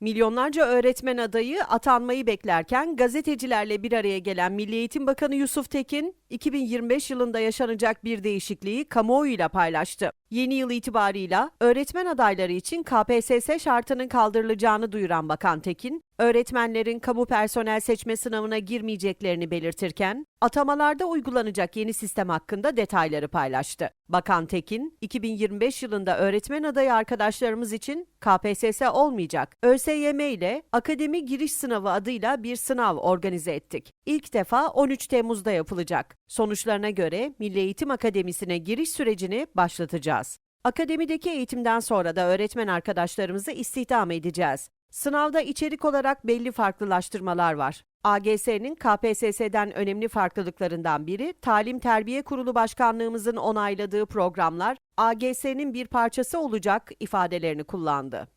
Milyonlarca öğretmen adayı atanmayı beklerken gazetecilerle bir araya gelen Milli Eğitim Bakanı Yusuf Tekin, 2025 yılında yaşanacak bir değişikliği kamuoyuyla paylaştı. Yeni yıl itibarıyla öğretmen adayları için KPSS şartının kaldırılacağını duyuran Bakan Tekin, öğretmenlerin kamu personel seçme sınavına girmeyeceklerini belirtirken, atamalarda uygulanacak yeni sistem hakkında detayları paylaştı. Bakan Tekin, 2025 yılında öğretmen adayı arkadaşlarımız için KPSS olmayacak, ÖSYM ile Akademi Giriş Sınavı adıyla bir sınav organize ettik. İlk defa 13 Temmuz'da yapılacak. Sonuçlarına göre Milli Eğitim Akademisi'ne giriş sürecini başlatacağız. Akademideki eğitimden sonra da öğretmen arkadaşlarımızı istihdam edeceğiz. Sınavda içerik olarak belli farklılaştırmalar var. AGS'nin KPSS'den önemli farklılıklarından biri, Talim Terbiye Kurulu Başkanlığımızın onayladığı programlar AGS'nin bir parçası olacak ifadelerini kullandı.